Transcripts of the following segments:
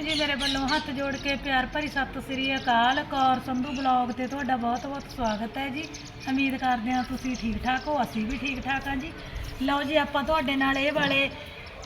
ਨੂੰ ਜੀ ਮੇਰੇ ਵੱਲੋਂ ਹੱਥ ਜੋੜ ਕੇ ਪਿਆਰ ਭਰੀ ਸਤਿ ਸ੍ਰੀ ਅਕਾਲ ਕੌਰ ਸੰਧੂ ਬਲੌਗ ਤੇ ਤੁਹਾਡਾ ਬਹੁਤ ਬਹੁਤ ਸਵਾਗਤ ਹੈ ਜੀ। ਉਮੀਦ ਕਰਦੇ ਹਾਂ ਤੁਸੀਂ ਠੀਕ ਠਾਕ ਹੋ, ਅਸੀਂ ਵੀ ਠੀਕ ਠਾਕ ਹਾਂ ਜੀ। ਲਓ ਜੀ, ਆਪਾਂ ਤੁਹਾਡੇ ਨਾਲ ਇਹ ਵਾਲੇ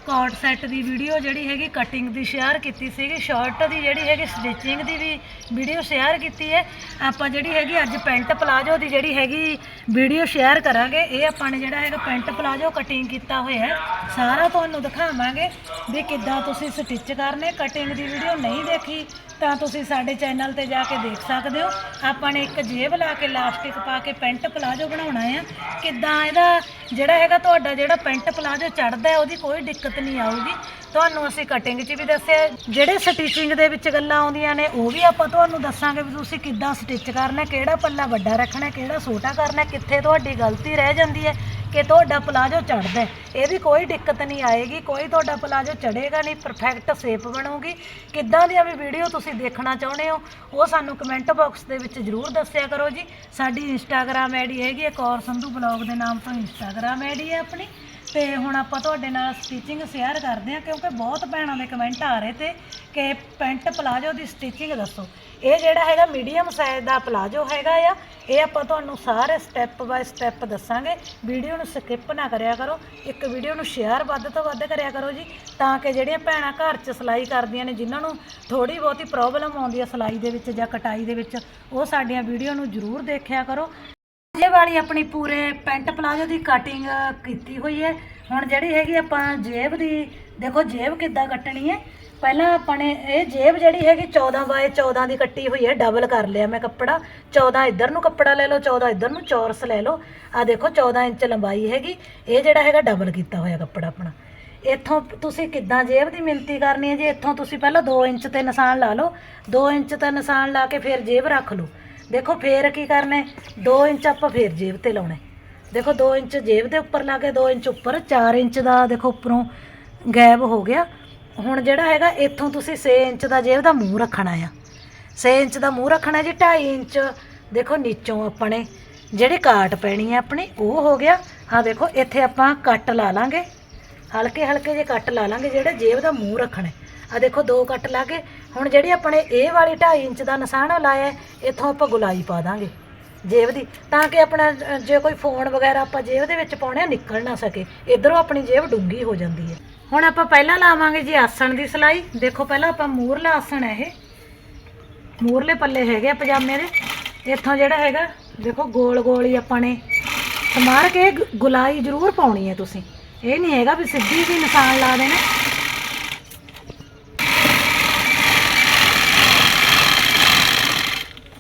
ਕੋਟ ਸੈੱਟ ਦੀ ਵੀਡੀਓ ਜਿਹੜੀ ਹੈਗੀ ਕਟਿੰਗ ਦੀ ਸ਼ੇਅਰ ਕੀਤੀ ਸੀਗੀ ਸ਼ਰਟ ਦੀ ਜਿਹੜੀ ਹੈਗੀ ਸਟਿਚਿੰਗ ਦੀ ਵੀ ਵੀਡੀਓ ਸ਼ੇਅਰ ਕੀਤੀ ਹੈ। ਆਪਾਂ ਜਿਹੜੀ ਹੈਗੀ, ਅੱਜ ਪੈਂਟ ਪਲਾਜੋ ਦੀ ਜਿਹੜੀ ਹੈਗੀ ਵੀਡੀਓ ਸ਼ੇਅਰ ਕਰਾਂਗੇ। ਇਹ ਆਪਾਂ ਨੇ ਜਿਹੜਾ ਹੈਗਾ ਪੈਂਟ ਪਲਾਜੋ ਕਟਿੰਗ ਕੀਤਾ ਹੋਇਆ ਹੈ। ਸਾਰਾ ਤੁਹਾਨੂੰ ਦਿਖਾਵਾਂਗੇ ਵੀ ਕਿੱਦਾਂ ਤੁਸੀਂ ਸਟਿਚ ਕਰਨੇ। ਕਟਿੰਗ ਦੀ ਵੀਡੀਓ ਨਹੀਂ ਦੇਖੀ ਤਾਂ ਤੁਸੀਂ ਸਾਡੇ ਚੈਨਲ ਤੇ ਜਾ ਕੇ ਦੇਖ ਸਕਦੇ ਹੋ। ਆਪਾਂ ਨੇ ਇੱਕ ਜੇਬ ਲਾ ਕੇ, ਲਾਸਟਿਕ ਪਾ ਕੇ ਪੈਂਟ ਪਲਾਜੋ ਬਣਾਉਣਾ ਆ। ਕਿੱਦਾਂ ਇਹਦਾ ਜਿਹੜਾ ਹੈਗਾ ਤੁਹਾਡਾ ਜਿਹੜਾ ਪੈਂਟ ਪਲਾਜੋ ਚੜਦਾ ਉਹਦੀ ਕੋਈ ਦਿੱਕਤ ਨਹੀਂ ਆਊਗੀ। ਤੁਹਾਨੂੰ ਅਸੀਂ ਕਟਿੰਗ 'ਚ ਵੀ ਦੱਸਿਆ ਜਿਹੜੇ ਸਟਿਚਿੰਗ ਦੇ ਵਿੱਚ ਗੱਲਾਂ ਆਉਂਦੀਆਂ ਨੇ, ਉਹ ਵੀ ਆਪਾਂ ਤੁਹਾਨੂੰ ਦੱਸਾਂਗੇ ਵੀ ਤੁਸੀਂ ਕਿੱਦਾਂ ਸਟਿਚ ਕਰਨਾ ਕਿਹੜਾ ਪੱਲਾ ਵੱਡਾ ਰੱਖਣਾ ਕਿਹੜਾ ਛੋਟਾ ਕਰਨਾ ਕਿੱਥੇ ਤੁਹਾਡੀ ਗਲਤੀ ਰਹਿ ਜਾਂਦੀ ਹੈ। ਕਿ ਤੁਹਾਡਾ ਪਲਾਜੋ ਚੜਦਾ ਹੈ। ਇਹਦੀ ਕੋਈ ਦਿੱਕਤ ਨਹੀਂ ਆਏਗੀ, ਕੋਈ ਤੁਹਾਡਾ ਪਲਾਜੋ ਚੜੇਗਾ ਨਹੀਂ ਪਰਫੈਕਟ ਸ਼ੇਪ ਬਣੂਗੀ। ਕਿੱਦਾਂ ਦੀਆਂ ਵੀ ਵੀਡੀਓ ਤੁਸੀਂ ਦੇਖਣਾ ਚਾਹੁੰਦੇ ਹੋ, ਉਹ ਸਾਨੂੰ ਕਮੈਂਟ ਬਾਕਸ ਦੇ ਵਿੱਚ ਜਰੂਰ ਦੱਸਿਆ ਕਰੋ ਜੀ। ਸਾਡੀ ਇੰਸਟਾਗ੍ਰam ਆਈਡੀ ਹੈਗੀ ਹੈ, ਕੌਰ ਸੰਧੂ ਬਲੌਗ ਦੇ ਨਾਮ ਤੋਂ ਇੰਸਟਾਗ੍ਰam ਆਈਡੀ ਹੈ ਆਪਣੀ। ਤੇ ਹੁਣ ਆਪਾਂ ਤੁਹਾਡੇ ਨਾਲ ਸਟਿਚਿੰਗ ਸ਼ੇਅਰ ਕਰਦੇ ਹਾਂ, ਕਿਉਂਕਿ ਬਹੁਤ ਭੈਣਾਂ ਦੇ ਕਮੈਂਟ ਆ ਰਹੇ ਤੇ ਕਿ ਪੈਂਟ ਪਲਾਜੋ ਦੀ ਸਟਿਚਿੰਗ ਦੱਸੋ। ਇਹ ਜਿਹੜਾ ਹੈਗਾ ਮੀਡੀਅਮ ਸਾਈਜ਼ ਦਾ ਪਲਾਜੋ ਹੈਗਾ ਆ, ਇਹ ਆਪਾਂ ਤੁਹਾਨੂੰ ਸਾਰੇ ਸਟੈਪ ਬਾਏ ਸਟੈਪ ਦੱਸਾਂਗੇ। ਵੀਡੀਓ ਨੂੰ ਸਕਿਪ ਨਾ ਕਰਿਆ ਕਰੋ, ਇੱਕ ਵੀਡੀਓ ਨੂੰ ਸ਼ੇਅਰ ਵੱਧ ਤੋਂ ਵੱਧ ਕਰਿਆ ਕਰੋ ਜੀ, ਤਾਂ ਕਿ ਜਿਹੜੀਆਂ ਭੈਣਾਂ ਘਰ 'ਚ ਸਿਲਾਈ ਕਰਦੀਆਂ ਨੇ, ਜਿਨ੍ਹਾਂ ਨੂੰ ਥੋੜੀ ਬਹੁਤੀ ਪ੍ਰੋਬਲਮ ਆਉਂਦੀ ਹੈ ਸਿਲਾਈ ਦੇ ਵਿੱਚ ਜਾਂ ਕਟਾਈ ਦੇ ਵਿੱਚ, ਉਹ ਸਾਡੀਆਂ ਵੀਡੀਓ ਨੂੰ ਜ਼ਰੂਰ ਦੇਖਿਆ ਕਰੋ। ਇਹ ਵਾਲੀ ਆਪਣੀ ਪੂਰੇ ਪੈਂਟ ਪਲਾਜੋ ਦੀ ਕਟਿੰਗ ਕੀਤੀ ਹੋਈ ਹੈ। ਹੁਣ ਜਿਹੜੀ ਹੈਗੀ ਆਪਾਂ ਜੇਬ ਦੀ ਦੇਖੋ ਜੇਬ ਕਿੱਦਾਂ ਕੱਟਣੀ ਹੈ? ਪਹਿਲਾਂ ਆਪਾਂ ਨੇ ਇਹ ਜੇਬ ਜਿਹੜੀ ਹੈਗੀ 14 ਬਾਏ 14 ਦੀ ਕੱਟੀ ਹੋਈ ਹੈ ਡਬਲ ਕਰ ਲਿਆ ਮੈਂ ਕੱਪੜਾ। 14 ਇੱਧਰ ਨੂੰ ਕੱਪੜਾ ਲੈ ਲਓ 14 ਇੱਧਰ ਨੂੰ ਚੌਰਸ ਲੈ ਲਓ। ਆ ਦੇਖੋ 14 ਇੰਚ ਲੰਬਾਈ ਹੈਗੀ। ਇਹ ਜਿਹੜਾ ਹੈਗਾ ਡਬਲ ਕੀਤਾ ਹੋਇਆ ਕੱਪੜਾ ਆਪਣਾ। ਇੱਥੋਂ ਤੁਸੀਂ ਕਿੱਦਾਂ ਜੇਬ ਦੀ ਮਿਣਤੀ ਕਰਨੀ ਹੈ ਜੇ? ਇੱਥੋਂ ਤੁਸੀਂ ਪਹਿਲਾਂ 2 ਇੰਚ ਤੇ ਨਿਸ਼ਾਨ ਲਾ ਲਓ। 2 ਇੰਚ ਤੇ ਨਿਸ਼ਾਨ ਲਾ ਕੇ ਫਿਰ ਜੇਬ ਰੱਖ ਲਓ। ਦੇਖੋ ਫੇਰ ਕੀ ਕਰਨਾ ਹੈ? 2 ਇੰਚ ਆਪਾਂ ਫੇਰ ਜੇਬ ਤੇ ਲਾਉਣਾ ਦੇਖੋ 2 ਇੰਚ ਜੇਬ ਦੇ ਉੱਪਰ ਲਾ ਕੇ 2 ਇੰਚ ਉੱਪਰ 4 ਇੰਚ ਦਾ ਦੇਖੋ ਉੱਪਰੋਂ ਗੈਪ ਹੋ ਗਿਆ। ਹੁਣ ਜਿਹੜਾ ਹੈਗਾ ਇੱਥੋਂ ਤੁਸੀਂ 6 ਇੰਚ ਦਾ ਜੇਬ ਦਾ ਮੂੰਹ ਰੱਖਣਾ ਆ। 6 ਇੰਚ ਦਾ ਮੂੰਹ ਰੱਖਣਾ ਜੀ 2.5 ਇੰਚ। ਦੇਖੋ ਨੀਚੋਂ ਆਪਣੇ ਜਿਹੜੇ ਕਾਟ ਪੈਣੀ ਹੈ ਆਪਣੀ ਉਹ ਹੋ ਗਿਆ। ਹਾਂ ਦੇਖੋ ਇੱਥੇ ਆਪਾਂ ਕੱਟ ਲਾ ਲਾਂਗੇ। ਹਲਕੇ ਹਲਕੇ ਜੇ ਕੱਟ ਲਾ ਲਾਂਗੇ ਜਿਹੜਾ ਜੇਬ ਦਾ ਮੂੰਹ ਰੱਖਣਾ। ਆ ਦੇਖੋ ਦੋ ਕੱਟ ਲਾ ਕੇ। ਹੁਣ ਜਿਹੜੀ ਆਪਣੇ ਇਹ ਵਾਲੀ 2.5 ਇੰਚ ਦਾ ਨਿਸ਼ਾਨ ਲਾਇਆ ਇੱਥੋਂ ਆਪਾਂ ਗੁਲਾਈ ਪਾ ਦਾਂਗੇ ਜੇਬ ਦੀ। ਤਾਂ ਕਿ ਆਪਣਾ ਜੇ ਕੋਈ ਫੋਨ ਵਗੈਰਾ ਆਪਾਂ ਜੇਬ ਦੇ ਵਿੱਚ ਪਾਉਣੇ ਆ, ਨਿਕਲ ਨਾ ਸਕੇ। ਇਧਰੋਂ ਆਪਣੀ ਜੇਬ ਡੂੰਗੀ ਹੋ ਜਾਂਦੀ ਹੈ। ਹੁਣ ਆਪਾਂ ਪਹਿਲਾਂ ਲਾਵਾਂਗੇ ਜੀ ਆਸਣ ਦੀ ਸਿਲਾਈ। ਦੇਖੋ ਪਹਿਲਾਂ ਆਪਾਂ ਮੂਰਲਾ ਆਸਣ ਹੈ ਇਹ। ਮੂਰਲੇ ਪੱਲੇ ਹੈਗੇ ਆ ਪਜਾਮੇ ਦੇ। ਇੱਥੋਂ ਜਿਹੜਾ ਹੈਗਾ, ਦੇਖੋ ਗੋਲ ਗੋਲ ਹੀ ਆਪਾਂ ਨੇ ਸਮਾਰ ਕੇ ਗੁਲਾਈ ਜ਼ਰੂਰ ਪਾਉਣੀ ਹੈ ਤੁਸੀਂ। ਇਹ ਨਹੀਂ ਹੈਗਾ ਵੀ ਸਿੱਧੀ ਜੀ ਨਿਸ਼ਾਨ ਲਾ ਦੇਣਾ।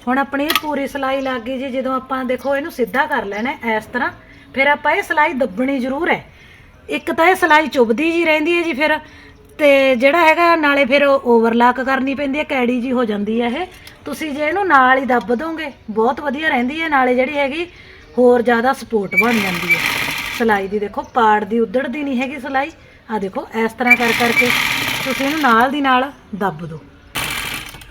ਹੁਣ ਆਪਣੀ ਇਹ ਪੂਰੀ ਸਿਲਾਈ ਲੱਗ ਗਈ ਜੀ। ਜਦੋਂ ਆਪਾਂ ਦੇਖੋ ਇਹਨੂੰ ਸਿੱਧਾ ਕਰ ਲੈਣਾ ਇਸ ਤਰ੍ਹਾਂ, ਫਿਰ ਆਪਾਂ ਇਹ ਸਿਲਾਈ ਦੱਬਣੀ ਜ਼ਰੂਰ ਹੈ। ਇੱਕ ਤਾਂ ਇਹ ਸਿਲਾਈ ਚੁੱਭਦੀ ਜੀ ਰਹਿੰਦੀ ਹੈ ਜੀ ਫਿਰ, ਤੇ ਜਿਹੜਾ ਹੈਗਾ ਨਾਲੇ ਫਿਰ ਓਵਰਲਾਕ ਕਰਨੀ ਪੈਂਦੀ ਹੈ, ਕੈੜੀ ਜੀ ਹੋ ਜਾਂਦੀ ਹੈ ਇਹ। ਤੁਸੀਂ ਜੇ ਇਹਨੂੰ ਨਾਲ ਹੀ ਦੱਬ ਦੋਗੇ, ਬਹੁਤ ਵਧੀਆ ਰਹਿੰਦੀ ਹੈ, ਨਾਲੇ ਜਿਹੜੀ ਹੈਗੀ ਹੋਰ ਜ਼ਿਆਦਾ ਸਪੋਰਟ ਬਣ ਜਾਂਦੀ ਹੈ। ਸਿਲਾਈ ਦੀ ਦੇਖੋ, ਪਾੜ ਦੀ ਉਧੜਦੀ ਨਹੀਂ ਹੈਗੀ ਸਿਲਾਈ। ਆ ਦੇਖੋ, ਇਸ ਤਰ੍ਹਾਂ ਕਰ ਕਰਕੇ ਤੁਸੀਂ ਇਹਨੂੰ ਨਾਲ ਦੀ ਨਾਲ ਦੱਬ ਦਿਓ।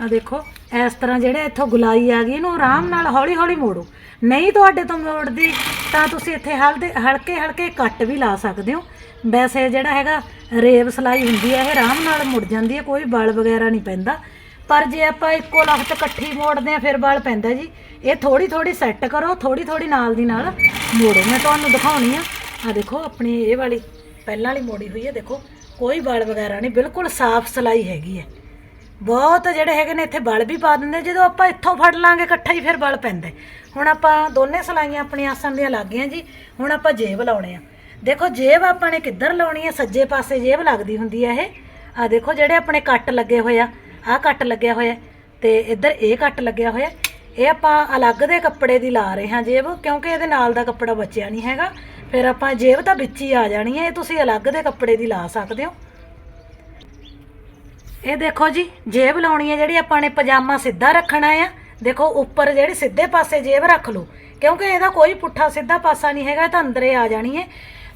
ਆ ਦੇਖੋ, ਇਸ ਤਰ੍ਹਾਂ ਜਿਹੜੇ ਇੱਥੋਂ ਗੁਲਾਈ ਆ ਗਈ, ਇਹਨੂੰ ਆਰਾਮ ਨਾਲ ਹੌਲੀ ਹੌਲੀ ਮੋੜੋ। ਨਹੀਂ ਤੁਹਾਡੇ ਤੋਂ ਮੋੜਦੀ ਤਾਂ ਤੁਸੀਂ ਇੱਥੇ ਹਲਦੇ ਹਲਕੇ ਹਲਕੇ ਕੱਟ ਵੀ ਲਾ ਸਕਦੇ ਹੋ। ਵੈਸੇ ਜਿਹੜਾ ਹੈਗਾ, ਰੇਵ ਸਲਾਈ ਹੁੰਦੀ ਹੈ ਇਹ ਆਰਾਮ ਨਾਲ ਮੁੜ ਜਾਂਦੀ ਹੈ ਕੋਈ ਬਲ ਵਗੈਰਾ ਨਹੀਂ ਪੈਂਦਾ। ਪਰ ਜੇ ਆਪਾਂ ਇੱਕੋ ਲਖਤ ਇਕੱਠੀ ਮੋੜਦੇ ਆ, ਫਿਰ ਬਲ ਪੈਂਦਾ ਜੀ। ਇਹ ਥੋੜੀ ਥੋੜੀ ਸੈੱਟ ਕਰੋ ਥੋੜੀ ਥੋੜੀ ਨਾਲ ਦੀ ਨਾਲ ਮੋੜੋ। ਮੈਂ ਤੁਹਾਨੂੰ ਦਿਖਾਉਣੀ ਆ। ਆ ਦੇਖੋ, ਆਪਣੀ ਇਹ ਵਾਲੀ, ਪਹਿਲਾਂ ਵਾਲੀ ਮੋੜੀ ਹੋਈ ਹੈ ਦੇਖੋ। ਕੋਈ ਬਲ ਵਗੈਰਾ ਨਹੀਂ, ਬਿਲਕੁਲ ਸਾਫ਼ ਸਲਾਈ ਹੈਗੀ ਹੈ ਬਹੁਤ ਜਿਹੜੇ ਹੈਗੇ ਨੇ ਇੱਥੇ ਬਲ ਵੀ ਪਾ ਦਿੰਦੇ, ਜਦੋਂ ਆਪਾਂ ਇੱਥੋਂ ਫੜ ਲਾਂਗੇ ਇਕੱਠਾ ਹੀ ਫਿਰ ਬਲ ਪੈਂਦਾ ਹੁਣ ਆਪਾਂ ਦੋਨੇ ਸਲਾਈਆਂ ਆਪਣੇ ਆਸਣ ਦੀਆਂ ਲੱਗ ਗਈਆਂ ਜੀ, ਹੁਣ ਆਪਾਂ ਜੇਬ ਲਾਉਣੇ ਆ। ਦੇਖੋ, ਜੇਬ ਆਪਾਂ ਨੇ ਕਿੱਧਰ ਲਾਉਣੀ ਹੈ? ਸੱਜੇ ਪਾਸੇ ਜੇਬ ਲੱਗਦੀ ਹੁੰਦੀ ਹੈ ਇਹ। ਆ ਦੇਖੋ, ਜਿਹੜੇ ਆਪਣੇ ਕੱਟ ਲੱਗੇ ਹੋਏ ਆ, ਆਹ ਕੱਟ ਲੱਗਿਆ ਹੋਇਆ ਤੇ ਇੱਧਰ ਇਹ ਕੱਟ ਲੱਗਿਆ ਹੋਇਆ ਇਹ ਆਪਾਂ ਅਲੱਗ ਦੇ ਕੱਪੜੇ ਦੀ ਲਾ ਰਹੇ ਹਾਂ ਜੇਬ, ਕਿਉਂਕਿ ਇਹਦੇ ਨਾਲ ਦਾ ਕੱਪੜਾ ਬਚਿਆ ਨਹੀਂ ਹੈਗਾ। ਫਿਰ ਆਪਾਂ ਜੇਬ ਤਾਂ ਵਿੱਚ ਹੀ ਆ ਜਾਣੀ ਹੈ, ਇਹ ਤੁਸੀਂ ਅਲੱਗ ਦੇ ਕੱਪੜੇ ਦੀ ਲਾ ਸਕਦੇ ਹੋ। ਇਹ ਦੇਖੋ ਜੀ, ਜੇਬ ਲਾਉਣੀ ਹੈ ਜਿਹੜੀ ਆਪਾਂ ਨੇ ਪਜਾਮਾ ਸਿੱਧਾ ਰੱਖਣਾ ਆ। ਦੇਖੋ, ਉੱਪਰ ਜਿਹੜੀ ਸਿੱਧੇ ਪਾਸੇ ਜੇਬ ਰੱਖ ਲਓ। ਕਿਉਂਕਿ ਇਹਦਾ ਕੋਈ ਪੁੱਠਾ ਸਿੱਧਾ ਪਾਸਾ ਨਹੀਂ ਹੈਗਾ, ਇਹ ਤਾਂ ਅੰਦਰੇ ਆ ਜਾਣੀ ਹੈ।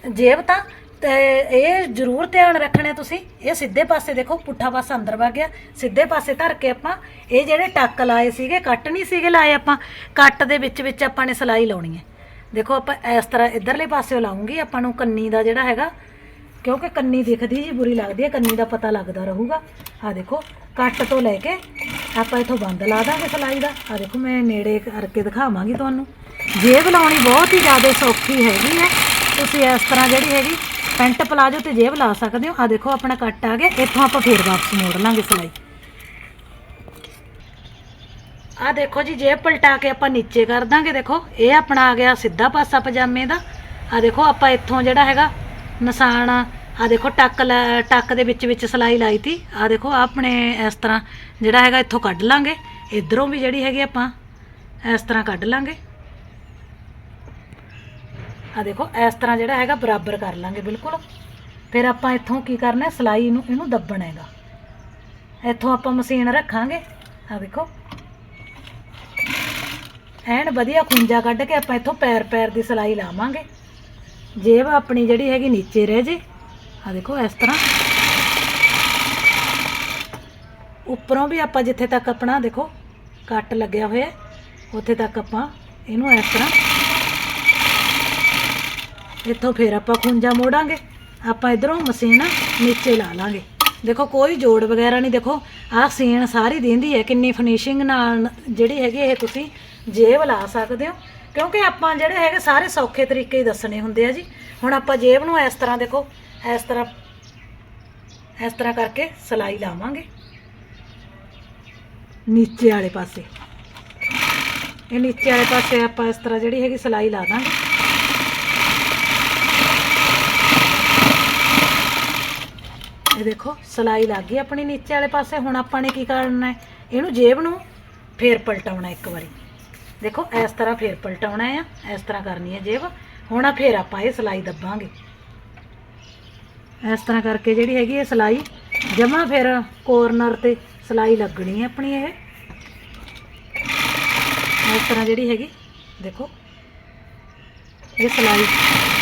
ਜੇਬ ਤਾਂ, ਤੇ ਇਹ ਜ਼ਰੂਰ ਧਿਆਨ ਰੱਖਣਾ ਤੁਸੀਂ। ਇਹ ਸਿੱਧੇ ਪਾਸੇ ਦੇਖੋ, ਪੁੱਠਾ ਪਾਸਾ ਅੰਦਰ ਵਗ ਗਿਆ। ਸਿੱਧੇ ਪਾਸੇ ਧਰ ਕੇ ਆਪਾਂ ਇਹ ਜਿਹੜੇ ਟੱਕ ਲਾਏ ਸੀਗੇ, ਕੱਟ ਨਹੀਂ ਸੀਗੇ ਲਾਏ ਆਪਾਂ, ਕੱਟ ਦੇ ਵਿੱਚ ਵਿੱਚ ਆਪਾਂ ਨੇ ਸਲਾਈ ਲਾਉਣੀ ਹੈ। ਦੇਖੋ, ਆਪਾਂ ਇਸ ਤਰ੍ਹਾਂ ਇਧਰਲੇ ਪਾਸੇ ਲਾਉਂਗੀ, ਆਪਾਂ ਨੂੰ ਕੰਨੀ ਦਾ ਜਿਹੜਾ ਹੈਗਾ ਕਿਉਂਕਿ ਕੰਨੀ ਦਿਖਦੀ ਜੀ, ਬੁਰੀ ਲੱਗਦੀ ਹੈ, ਕੰਨੀ ਦਾ ਪਤਾ ਲੱਗਦਾ ਰਹੂਗਾ। ਆ ਦੇਖੋ, ਕੱਟ ਤੋਂ ਲੈ ਕੇ ਆਪਾਂ ਇਥੋਂ ਬੰਦ ਲਾ ਦਾਂਗੇ ਸਲਾਈ ਦਾ। ਆ ਦੇਖੋ, ਮੈਂ ਨੇੜੇ ਕਰਕੇ ਦਿਖਾਵਾਂਗੀ ਤੁਹਾਨੂੰ। ਜੇਬ ਲਾਉਣੀ ਬਹੁਤ ਹੀ ਜ਼ਿਆਦਾ ਸੌਖੀ ਹੈਗੀ ਹੈ। ਤੁਸੀਂ ਇਸ ਤਰ੍ਹਾਂ ਜਿਹੜੀ ਹੈਗੀ, ਪੈਂਟ ਪਲਾਜੋ ਤੇ ਜੇਬ ਲਾ ਸਕਦੇ ਹੋ। ਆ ਦੇਖੋ, ਆਪਣਾ ਕੱਟ ਆ ਗਿਆ। ਇੱਥੋਂ ਆਪਾਂ ਫੇਰ ਵਾਪਸ ਮੋੜ ਲਾਂਗੇ ਸਲਾਈ। ਆ ਦੇਖੋ ਜੀ, ਜੇਬ ਪਲਟਾ ਕੇ ਆਪਾਂ ਨੀਚੇ ਕਰ ਦਾਂਗੇ। ਦੇਖੋ, ਇਹ ਆਪਣਾ ਆ ਗਿਆ ਸਿੱਧਾ ਪਾਸਾ ਪਜਾਮੇ ਦਾ। ਆ ਦੇਖੋ, ਆਪਾਂ ਇੱਥੋਂ ਜਿਹੜਾ ਹੈਗਾ, ਨਿਸ਼ਾਨ ਆ ਦੇਖੋ, ਟੱਕ ਲ- ਟੱਕ ਦੇ ਵਿੱਚ ਵਿੱਚ ਸਲਾਈ ਲਾਈ ਤੀ। ਆ ਦੇਖੋ, ਆਹ ਆਪਣੇ ਇਸ ਤਰ੍ਹਾਂ ਜਿਹੜਾ ਹੈਗਾ, ਇੱਥੋਂ ਕੱਢ ਲਾਂਗੇ। ਇਧਰੋਂ ਵੀ ਜਿਹੜੀ ਹੈਗੀ ਆਪਾਂ, ਇਸ ਤਰ੍ਹਾਂ ਕੱਢ ਲਾਂਗੇ। ਆ ਦੇਖੋ, ਇਸ ਤਰ੍ਹਾਂ ਜਿਹੜਾ ਹੈਗਾ, ਬਰਾਬਰ ਕਰ ਲਾਂਗੇ, ਬਿਲਕੁਲ। ਫਿਰ ਆਪਾਂ ਇੱਥੋਂ ਕੀ ਕਰਨਾ ਹੈ? ਸਲਾਈ ਨੂੰ, ਇਹਨੂੰ ਦੱਬਣਾ ਹੈਗਾ। ਇੱਥੋਂ ਆਪਾਂ ਮਸ਼ੀਨ ਰੱਖਾਂਗੇ। ਆ ਦੇਖੋ। ਐਨ ਵਧੀਆ ਖੁੰਝਾ ਕੱਢ ਕੇ ਆਪਾਂ ਇੱਥੋਂ ਪੈਰ ਪੈਰ ਦੀ ਸਲਾਈ ਲਾਵਾਂਗੇ। ਜੇਬ ਆਪਣੀ ਜਿਹੜੀ ਹੈਗੀ, ਨੀਚੇ ਰਹਿ ਜੇ। ਆ ਦੇਖੋ, ਇਸ ਤਰ੍ਹਾਂ। ਉੱਪਰੋਂ ਵੀ ਆਪਾਂ ਜਿੱਥੇ ਤੱਕ ਆਪਣਾ, ਦੇਖੋ, ਕੱਟ ਲੱਗਿਆ ਹੋਇਆ ਉੱਥੇ ਤੱਕ ਆਪਾਂ ਇਹਨੂੰ ਇਸ ਤਰ੍ਹਾਂ। ਇੱਥੋਂ ਫੇਰ ਆਪਾਂ ਖੁੰਝਾ ਮੋੜਾਂਗੇ। ਆਪਾਂ ਇਧਰੋਂ ਮਸ਼ੀਨ ਨੀਚੇ ਲਾ ਲਾਂਗੇ। ਦੇਖੋ, ਕੋਈ ਜੋੜ ਵਗੈਰਾ ਨਹੀਂ, ਦੇਖੋ, ਆਹ ਸੀਨ ਸਾਰੀ ਦਿੰਦੀ ਹੈ, ਕਿੰਨੀ ਫਿਨਿਸ਼ਿੰਗ ਨਾਲ ਜਿਹੜੀ ਹੈਗੀ ਇਹ ਤੁਸੀਂ ਜੇਬ ਲਾ ਸਕਦੇ ਹੋ। ਕਿਉਂਕਿ ਆਪਾਂ ਜਿਹੜੇ ਹੈਗੇ ਸਾਰੇ ਸੌਖੇ ਤਰੀਕੇ ਹੀ ਦੱਸਣੇ ਹੁੰਦੇ ਆ ਜੀ। ਹੁਣ ਆਪਾਂ ਜੇਬ ਨੂੰ ਇਸ ਤਰ੍ਹਾਂ, ਦੇਖੋ ਇਸ ਤਰ੍ਹਾਂ ਇਸ ਤਰ੍ਹਾਂ ਕਰਕੇ ਸਲਾਈ ਲਾਵਾਂਗੇ। ਨੀਚੇ ਵਾਲੇ ਪਾਸੇ। ਇਹ ਨੀਚੇ ਵਾਲੇ ਪਾਸੇ ਆਪਾਂ ਇਸ ਤਰ੍ਹਾਂ ਜਿਹੜੀ ਹੈਗੀ ਸਲਾਈ ਲਾ ਦਾਂਗੇ। ਇਹ ਦੇਖੋ, ਸਲਾਈ ਲੱਗ ਗਈ ਆਪਣੀ ਨੀਚੇ ਵਾਲੇ ਪਾਸੇ। ਹੁਣ ਆਪਾਂ ਨੇ ਕੀ ਕਰਨਾ ਹੈ? ਇਹਨੂੰ ਜੇਬ ਨੂੰ ਫੇਰ ਪਲਟਾਉਣਾ ਇੱਕ ਵਾਰੀ। ਦੇਖੋ, ਇਸ ਤਰ੍ਹਾਂ ਫੇਰ ਪਲਟਾਉਣਾ ਆ, ਇਸ ਤਰ੍ਹਾਂ ਕਰਨੀ ਹੈ ਜੇਬ। ਹੁਣ ਆ ਫੇਰ ਆਪਾਂ ਇਹ ਸਲਾਈ ਦੱਬਾਂਗੇ। ਇਸ ਤਰ੍ਹਾਂ ਕਰਕੇ ਜਿਹੜੀ ਹੈਗੀ ਇਹ ਸਲਾਈ, ਜਮਾ ਫਿਰ ਕੋਰਨਰ ਤੇ ਸਲਾਈ ਲੱਗਣੀ ਹੈ ਆਪਣੀ ਇਹ। ਇਸ ਤਰ੍ਹਾਂ ਜਿਹੜੀ ਹੈਗੀ, ਦੇਖੋ। ਇਹ ਸਲਾਈ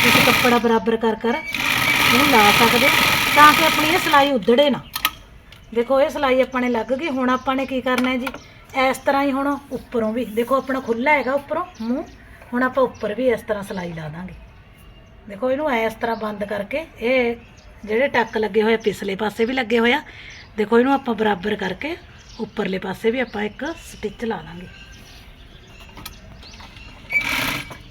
ਤੁਸੀਂ ਕੱਪੜਾ ਬਰਾਬਰ ਕਰ ਕਰ ਇਹਨੂੰ ਲਾ ਸਕਦੇ ਹੋ ਤਾਂ ਕਿ ਆਪਣੀ ਇਹ ਸਲਾਈ ਉਧੜੇ ਨਾ। ਦੇਖੋ, ਇਹ ਸਲਾਈ ਆਪਾਂ ਨੇ ਲੱਗ ਗਈ, ਹੁਣ ਆਪਾਂ ਨੇ ਕੀ ਕਰਨਾ ਹੈ ਜੀ? ਇਸ ਤਰ੍ਹਾਂ ਹੀ ਹੁਣ ਉੱਪਰੋਂ ਵੀ, ਦੇਖੋ, ਆਪਣਾ ਖੁੱਲਾ ਹੈਗਾ ਉੱਪਰੋਂ, ਮੂੰਹ, ਹੁਣ ਆਪਾਂ ਉੱਪਰ ਵੀ ਇਸ ਤਰ੍ਹਾਂ ਸਲਾਈ ਲਾ ਦਾਂਗੇ। ਦੇਖੋ, ਇਹਨੂੰ ਇਸ ਤਰ੍ਹਾਂ ਬੰਦ ਕਰਕੇ ਇਹ ਜਿਹੜੇ ਟੱਕ ਲੱਗੇ ਹੋਏ ਪਿਛਲੇ ਪਾਸੇ ਵੀ ਲੱਗੇ ਹੋਇਆ ਦੇਖੋ, ਇਹਨੂੰ ਆਪਾਂ ਬਰਾਬਰ ਕਰਕੇ ਉੱਪਰਲੇ ਪਾਸੇ ਵੀ ਆਪਾਂ ਇੱਕ ਸਟਿਚ ਲਾ ਲਾਂਗੇ।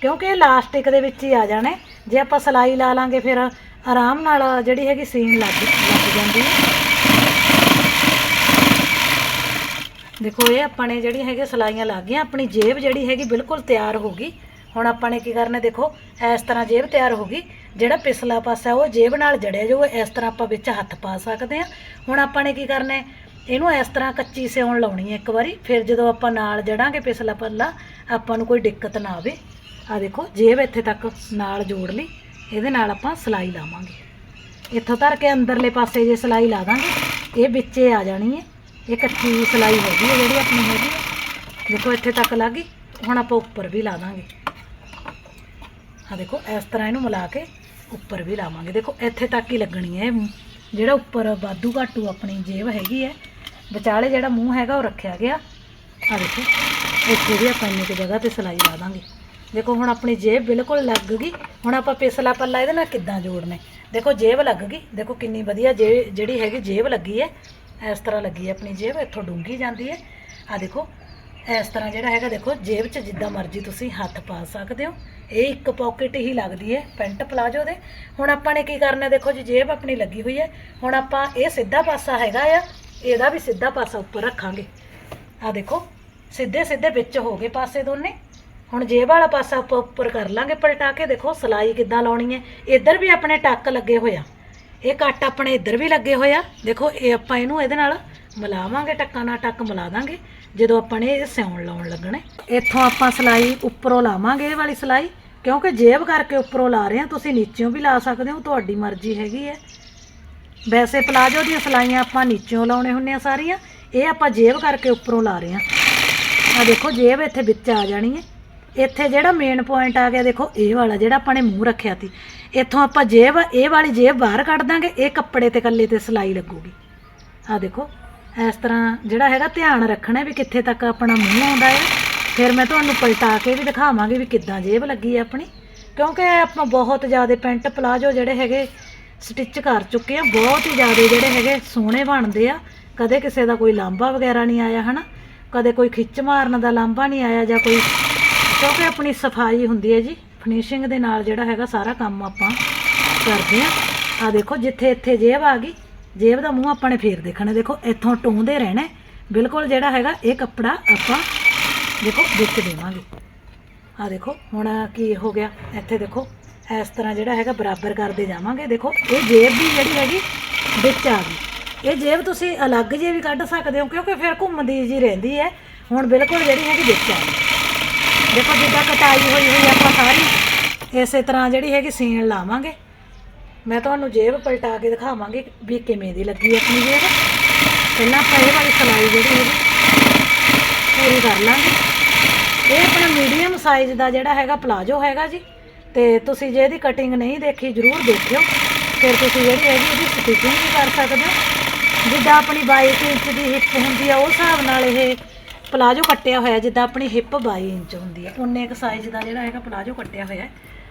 ਕਿਉਂਕਿ ਇਹ ਲਾਸਟਿਕ ਦੇ ਵਿੱਚ ਹੀ ਆ ਜਾਣੇ ਜੇ ਆਪਾਂ ਸਲਾਈ ਲਾ ਲਾਂਗੇ, ਫਿਰ ਆਰਾਮ ਨਾਲ ਜਿਹੜੀ ਹੈਗੀ ਸੀਨ ਲੱਗ ਲੱਗ ਜਾਂਦੀ ਹੈ। ਦੇਖੋ, ਇਹ ਆਪਾਂ ਨੇ ਜਿਹੜੀ ਹੈਗੀ ਸਲਾਈਆਂ ਲੱਗ ਗਈਆਂ, ਆਪਣੀ ਜੇਬ ਜਿਹੜੀ ਹੈਗੀ ਬਿਲਕੁਲ ਤਿਆਰ ਹੋ ਗਈ। ਹੁਣ ਆਪਾਂ ਨੇ ਕੀ ਕਰਨਾ ਦੇਖੋ, ਇਸ ਤਰ੍ਹਾਂ ਜੇਬ ਤਿਆਰ ਹੋ ਗਈ। ਜਿਹੜਾ ਪਿਛਲਾ ਪਾਸਾ ਉਹ ਜੇਬ ਨਾਲ ਜੜਿਆ ਜਾਊਗਾ, ਇਸ ਤਰ੍ਹਾਂ ਆਪਾਂ ਵਿੱਚ ਹੱਥ ਪਾ ਸਕਦੇ ਹਾਂ। ਹੁਣ ਆਪਾਂ ਨੇ ਕੀ ਕਰਨਾ, ਇਹਨੂੰ ਇਸ ਤਰ੍ਹਾਂ ਕੱਚੀ ਸਿਉਣ ਲਾਉਣੀ ਹੈ ਇੱਕ ਵਾਰੀ, ਫਿਰ ਜਦੋਂ ਆਪਾਂ ਨਾਲ ਜੜਾਂਗੇ ਪਿਛਲਾ ਪੱਲਾ, ਆਪਾਂ ਨੂੰ ਕੋਈ ਦਿੱਕਤ ਨਾ ਆਵੇ। ਆ ਦੇਖੋ, ਜੇਬ ਇੱਥੇ ਤੱਕ ਨਾਲ ਜੋੜ ਲਈ, ਇਹਦੇ ਨਾਲ ਆਪਾਂ ਸਲਾਈ ਲਾਵਾਂਗੇ। ਇੱਥੋਂ ਧਰ ਕੇ ਅੰਦਰਲੇ ਪਾਸੇ ਜੇ ਸਲਾਈ ਲਾ ਦਾਂਗੇ, ਇਹ ਵਿੱਚੇ ਆ ਜਾਣੀ ਹੈ। ਇਹ ਕੱਚੀ ਸਲਾਈ ਹੈਗੀ ਹੈ ਜਿਹੜੀ ਆਪਣੀ ਹੈਗੀ ਹੈ। ਦੇਖੋ, ਇੱਥੇ ਤੱਕ ਲੱਗ ਗਈ, ਹੁਣ ਆਪਾਂ ਉੱਪਰ ਵੀ ਲਾ ਦਾਂਗੇ। ਆ ਦੇਖੋ, ਇਸ ਤਰ੍ਹਾਂ ਇਹਨੂੰ ਮਿਲਾ ਕੇ ਉੱਪਰ ਵੀ ਲਾਵਾਂਗੇ। ਦੇਖੋ, ਇੱਥੇ ਤੱਕ ਹੀ ਲੱਗਣੀ ਹੈ ਇਹ ਜਿਹੜਾ ਉੱਪਰ ਬਾਦੂ ਘਾਟੂ ਆਪਣੀ ਜੇਬ ਹੈਗੀ ਹੈ, ਵਿਚਾਲੇ ਜਿਹੜਾ ਮੂੰਹ ਹੈਗਾ ਉਹ ਰੱਖਿਆ ਗਿਆ। ਆ ਦੇਖੋ, ਇੱਥੇ ਵੀ ਆਪਾਂ ਇੰਨੀ ਕੁ ਜਗ੍ਹਾ ਤੇ ਸਲਾਈ ਲਾ ਦਾਂਗੇ। ਦੇਖੋ, ਹੁਣ ਆਪਣੀ ਜੇਬ ਬਿਲਕੁਲ ਲੱਗ ਗਈ। ਹੁਣ ਆਪਾਂ ਪਿਸਲਾ ਪੱਲਾ ਇਹਦੇ ਨਾਲ ਕਿੱਦਾਂ ਜੋੜਨੇ ਦੇਖੋ, ਜੇਬ ਲੱਗ ਗਈ। ਦੇਖੋ, ਕਿੰਨੀ ਵਧੀਆ ਜੇ, ਜਿਹੜੀ ਹੈਗੀ ਜੇਬ ਲੱਗੀ ਹੈ, ਇਸ ਤਰ੍ਹਾਂ ਲੱਗੀ ਹੈ ਆਪਣੀ ਜੇਬ। ਇੱਥੋਂ ਡੂੰਗੀ ਜਾਂਦੀ ਹੈ। ਆ ਦੇਖੋ, ਇਸ ਤਰ੍ਹਾਂ ਜਿਹੜਾ ਹੈਗਾ, ਦੇਖੋ, ਜੇਬ 'ਚ ਜਿੱਦਾਂ ਮਰਜ਼ੀ ਤੁਸੀਂ ਹੱਥ ਪਾ ਸਕਦੇ ਹੋ। ਇਹ ਇੱਕ ਪਾਕਟ ਹੀ ਲੱਗਦੀ ਹੈ, ਪੈਂਟ ਪਲਾਜੋ ਦੇ। ਹੁਣ ਆਪਾਂ ਨੇ ਕੀ ਕਰਨਾ, ਦੇਖੋ ਜੀ, ਜੇਬ ਆਪਣੀ ਲੱਗੀ ਹੋਈ ਹੈ। ਹੁਣ ਆਪਾਂ ਇਹ ਸਿੱਧਾ ਪਾਸਾ ਹੈਗਾ ਆ, ਇਹਦਾ ਵੀ ਸਿੱਧਾ ਪਾਸਾ ਉੱਪਰ ਰੱਖਾਂਗੇ। ਆ ਦੇਖੋ, ਸਿੱਧੇ ਸਿੱਧੇ ਵਿੱਚ ਹੋ ਗਏ ਪਾਸੇ ਦੋਨੇ। ਹੁਣ ਜੇਬ ਵਾਲਾ ਪਾਸਾ ਆਪਾਂ ਉੱਪਰ ਕਰ ਲਾਂਗੇ, ਪਲਟਾ ਕੇ ਦੇਖੋ, ਸਲਾਈ ਕਿੱਦਾਂ ਲਾਉਣੀ ਹੈ। ਇੱਧਰ ਵੀ ਆਪਣੇ ਟੱਕ ਲੱਗੇ ਹੋਇਆ ਇਹ ਕੱਟ ਆਪਣੇ ਇੱਧਰ ਵੀ ਲੱਗੇ ਹੋਇਆ ਦੇਖੋ, ਇਹ ਆਪਾਂ ਇਹਨੂੰ ਇਹਦੇ ਨਾਲ ਮਿਲਾਵਾਂਗੇ ਟੱਕਾਂ ਨਾਲ, ਟੱਕ ਮਿਲਾ ਦਾਂਗੇ, ਜਦੋਂ ਆਪਾਂ ਨੇ ਇਹ ਸਿਉਣ ਲਾਉਣ ਲੱਗਣਾ। ਇੱਥੋਂ ਆਪਾਂ ਸਲਾਈ ਉੱਪਰੋਂ ਲਾਵਾਂਗੇ ਇਹ ਵਾਲੀ ਸਲਾਈ, ਕਿਉਂਕਿ ਜੇਬ ਕਰਕੇ ਉੱਪਰੋਂ ਲਾ ਰਹੇ ਹਾਂ, ਤੁਸੀਂ ਨੀਚਿਓਂ ਵੀ ਲਾ ਸਕਦੇ ਹੋ, ਤੁਹਾਡੀ ਮਰਜ਼ੀ ਹੈਗੀ ਹੈ। ਵੈਸੇ ਪਲਾਜੋ ਦੀਆਂ ਸਲਾਈਆਂ ਆਪਾਂ ਨੀਚੋਂ ਲਾਉਣੇ ਹੁੰਨੇ ਆ ਸਾਰੀਆਂ, ਇਹ ਆਪਾਂ ਜੇਬ ਕਰਕੇ ਉੱਪਰੋਂ ਲਾ ਰਹੇ ਹਾਂ। ਆ ਦੇਖੋ, ਜੇਬ ਇੱਥੇ ਵਿੱਚ ਆ ਜਾਣੀ ਹੈ। ਇੱਥੇ ਜਿਹੜਾ ਮੇਨ ਪੁਆਇੰਟ ਆ ਗਿਆ, ਦੇਖੋ, ਇਹ ਵਾਲਾ ਜਿਹੜਾ ਆਪਾਂ ਨੇ ਮੂੰਹ ਰੱਖਿਆ ਸੀ। ਇੱਥੋਂ ਆਪਾਂ ਜੇਬ, ਇਹ ਵਾਲੀ ਜੇਬ ਬਾਹਰ ਕੱਢ ਦਾਂਗੇ, ਇਹ ਕੱਪੜੇ ਤੇ ਕੱਲੇ ਤੇ ਸਲਾਈ ਲੱਗੂਗੀ। ਆ ਦੇਖੋ ਇਸ ਤਰ੍ਹਾਂ ਜਿਹੜਾ ਹੈਗਾ ਧਿਆਨ ਰੱਖਣਾ ਵੀ ਕਿੱਥੇ ਤੱਕ ਆਪਣਾ ਮੂੰਹ ਆਉਂਦਾ ਹੈ ਫਿਰ ਮੈਂ ਤੁਹਾਨੂੰ ਪਲਟਾ ਕੇ ਵੀ ਦਿਖਾਵਾਂਗੀ ਵੀ ਕਿੱਦਾਂ ਜੇਬ ਲੱਗੀ ਹੈ ਆਪਣੀ। ਕਿਉਂਕਿ ਆਪਾਂ ਬਹੁਤ ਜ਼ਿਆਦਾ ਪੈਂਟ ਪਲਾਜੋ ਜਿਹੜੇ ਹੈਗੇ ਸਟਿਚ ਕਰ ਚੁੱਕੇ ਆ। ਬਹੁਤ ਹੀ ਜ਼ਿਆਦਾ ਜਿਹੜੇ ਹੈਗੇ ਸੋਹਣੇ ਬਣਦੇ ਆ। ਕਦੇ ਕਿਸੇ ਦਾ ਕੋਈ ਲਾਂਭਾ ਵਗੈਰਾ ਨਹੀਂ ਆਇਆ, ਹਨਾ? ਕਦੇ ਕੋਈ ਖਿੱਚ ਮਾਰਨ ਦਾ ਲਾਂਭਾ ਨਹੀਂ ਆਇਆ ਜਾਂ ਕੋਈ ਕਿਉਂਕਿ ਆਪਣੀ ਸਫ਼ਾਈ ਹੁੰਦੀ ਹੈ ਜੀ। ਫਿਨਿਸ਼ਿੰਗ ਦੇ ਨਾਲ ਜਿਹੜਾ ਹੈਗਾ ਸਾਰਾ ਕੰਮ ਆਪਾਂ ਕਰਦੇ ਆ। ਆ ਦੇਖੋ ਜਿੱਥੇ ਇੱਥੇ ਜੇਬ ਆ ਗਈ। ਜੇਬ ਦਾ ਮੂੰਹ ਆਪਾਂ ਨੇ ਫੇਰ ਦੇਖਣਾ। ਦੇਖੋ, ਇੱਥੋਂ ਟੋਂਦੇ ਰਹਿਣਾ। ਬਿਲਕੁਲ ਜਿਹੜਾ ਹੈਗਾ, ਇਹ ਕੱਪੜਾ ਆਪਾਂ ਦੇਖੋ, ਵਿੱਚ ਦੇਵਾਂਗੇ। ਆ ਦੇਖੋ, ਹੁਣ ਕੀ ਹੋ ਗਿਆ? ਇੱਥੇ ਦੇਖੋ, ਇਸ ਤਰ੍ਹਾਂ ਜਿਹੜਾ ਹੈਗਾ, ਬਰਾਬਰ ਕਰਦੇ ਜਾਵਾਂਗੇ। ਦੇਖੋ, ਇਹ ਜੇਬ ਵੀ ਜਿਹੜੀ ਹੈਗੀ, ਵਿੱਚ ਆ ਗਈ। ਇਹ ਜੇਬ ਤੁਸੀਂ ਅਲੱਗ ਜੇ ਵੀ ਕੱਢ ਸਕਦੇ ਹੋ, ਕਿਉਂਕਿ ਫਿਰ ਘੁੰਮਦੀ ਜੀ ਰਹਿੰਦੀ ਹੈ। ਹੁਣ ਬਿਲਕੁਲ ਜਿਹੜੀ ਹੈਗੀ, ਵਿੱਚ ਆ ਗਈ। ਦੇਖੋ, ਜਿੱਦਾਂ ਕਟਾਈ ਹੋਈ ਹੋਈ ਆਪਾਂ ਸਾਰੀ, ਇਸੇ ਤਰ੍ਹਾਂ ਜਿਹੜੀ ਹੈਗੀ, ਸੀਣ ਲਾਵਾਂਗੇ। ਮੈਂ ਤੁਹਾਨੂੰ ਜੇਬ ਪਲਟਾ ਕੇ ਦਿਖਾਵਾਂਗੀ ਵੀ ਕਿਵੇਂ ਦੀ ਲੱਗੀ ਆਪਣੀ ਜੇਬ। ਪਹਿਲਾਂ ਆਪਾਂ ਇਹ ਵਾਲੀ ਸਲਾਈ ਜਿਹੜੀ ਹੈਗੀ, ਪੂਰੀ ਕਰ ਲਾਂਗੇ। ਇਹ ਆਪਣਾ ਮੀਡੀਅਮ ਸਾਈਜ਼ ਦਾ ਜਿਹੜਾ ਹੈਗਾ ਪਲਾਜੋ ਹੈਗਾ ਜੀ। ਤੇ ਤੁਸੀਂ ਜੇ ਇਹਦੀ ਕਟਿੰਗ ਨਹੀਂ ਦੇਖੀ, ਜਰੂਰ ਦੇਖਿਓ। ਫਿਰ ਤੁਸੀਂ ਜਿਹੜੀ ਹੈਗੀ ਇਹਦੀ ਸਟਿਚਿੰਗ ਵੀ ਕਰ ਸਕਦੇ ਹੋ। ਜਿੱਦਾਂ ਆਪਣੀ 22 ਇੰਚ ਦੀ ਹਿੱਪ ਹੁੰਦੀ ਆ ਉਸ ਹਿਸਾਬ ਨਾਲ ਇਹ ਪਲਾਜੋ ਕੱਟਿਆ ਹੋਇਆ, ਜਿੱਦਾਂ ਆਪਣੀ ਹਿੱਪ 22 ਇੰਚ ਹੁੰਦੀ ਆ। ਉਨੇ ਕੁ ਸਾਈਜ਼ ਦਾ ਜਿਹੜਾ ਹੈਗਾ ਪਲਾਜੋ ਕੱਟਿਆ ਹੋਇਆ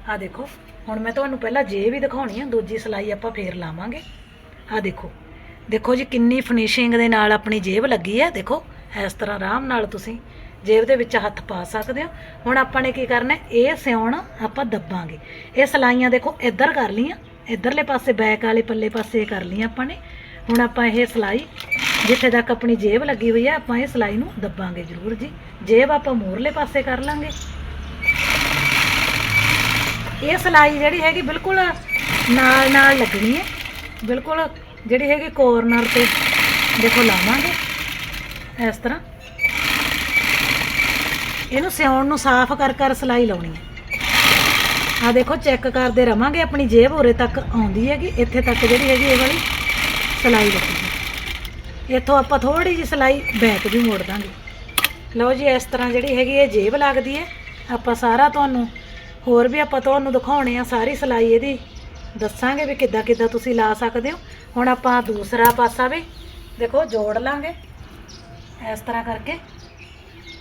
ਆ ਦੇਖੋ, ਹੁਣ ਮੈਂ ਤੁਹਾਨੂੰ ਪਹਿਲਾਂ ਜੇ ਵੀ ਦਿਖਾਉਣੀ ਆ, ਦੂਜੀ ਸਲਾਈ ਆਪਾਂ ਫੇਰ ਲਾਵਾਂਗੇ। ਆ ਦੇਖੋ ਦੇਖੋ ਜੀ ਕਿੰਨੀ ਫਿਨਿਸ਼ਿੰਗ ਦੇ ਨਾਲ ਆਪਣੀ ਜੇਬ ਲੱਗੀ ਹੈ ਦੇਖੋ, ਇਸ ਤਰ੍ਹਾਂ ਆਰਾਮ ਨਾਲ ਤੁਸੀਂ ਜੇਬ ਦੇ ਵਿੱਚ ਹੱਥ ਪਾ ਸਕਦੇ ਹੋ। ਹੁਣ ਆਪਾਂ ਨੇ ਕੀ ਕਰਨਾ, ਇਹ ਸਿਉਣ ਆਪਾਂ ਦੱਬਾਂਗੇ। ਇਹ ਸਲਾਈਆਂ ਦੇਖੋ, ਇੱਧਰ ਕਰ ਲੀਆਂ ਇੱਧਰਲੇ ਪਾਸੇ ਬੈਕ ਵਾਲੇ ਪੱਲੇ ਪਾਸੇ ਕਰ ਲੀਆਂ ਆਪਾਂ ਨੇ। ਹੁਣ ਆਪਾਂ ਇਹ ਸਲਾਈ, ਜਿੱਥੇ ਤੱਕ ਆਪਣੀ ਜੇਬ ਲੱਗੀ ਹੋਈ ਹੈ ਆਪਾਂ ਇਹ ਸਲਾਈ ਨੂੰ ਦੱਬਾਂਗੇ ਜ਼ਰੂਰ ਜੀ। ਜੇਬ ਆਪਾਂ ਮੋਰਲੇ ਪਾਸੇ ਕਰ ਲਾਂਗੇ। ਇਹ ਸਲਾਈ ਜਿਹੜੀ ਹੈਗੀ ਬਿਲਕੁਲ ਨਾਲ ਨਾਲ ਲੱਗਣੀ ਹੈ। ਬਿਲਕੁਲ ਜਿਹੜੀ ਹੈਗੀ ਕੋਰਨਰ ਤੇ ਦੇਖੋ ਲਾਵਾਂਗੇ ਇਸ ਤਰ੍ਹਾਂ। ਇਹਨੂੰ ਸਿਉਣ ਨੂੰ ਸਾਫ਼ ਕਰ ਕਰ ਸਲਾਈ ਲਾਉਣੀ ਹੈ। ਆ ਦੇਖੋ ਚੈੱਕ ਕਰਦੇ ਰਵਾਂਗੇ, ਆਪਣੀ ਜੇਬ ਉਰੇ ਤੱਕ ਆਉਂਦੀ ਹੈਗੀ, ਇੱਥੇ ਤੱਕ ਜਿਹੜੀ ਹੈਗੀ ਇਹ ਵਾਲੀ ਸਲਾਈ ਲੱਗੀ ਇੱਥੋਂ ਆਪਾਂ ਥੋੜੀ ਜਿਹੀ ਸਲਾਈ ਬੈਕ ਵੀ ਮੋੜ ਦਾਂਗੇ। ਲਓ ਜੀ, ਇਸ ਤਰ੍ਹਾਂ ਜਿਹੜੀ ਹੈਗੀ ਇਹ ਜੇਬ ਲੱਗਦੀ ਹੈ। ਆਪਾਂ ਸਾਰਾ ਤੁਹਾਨੂੰ ਹੋਰ ਵੀ ਆਪਾਂ ਤੁਹਾਨੂੰ ਦਿਖਾਉਣੇ ਆ ਸਾਰੀ ਸਲਾਈ ਇਹਦੀ। ਦੱਸਾਂਗੇ ਵੀ ਕਿੱਦਾਂ ਕਿੱਦਾਂ ਤੁਸੀਂ ਲਾ ਸਕਦੇ ਹੋ। ਹੁਣ ਆਪਾਂ ਦੂਸਰਾ ਪਾਸਾ ਵੀ ਦੇਖੋ ਜੋੜ ਲਾਂਗੇ। ਇਸ ਤਰ੍ਹਾਂ ਕਰਕੇ।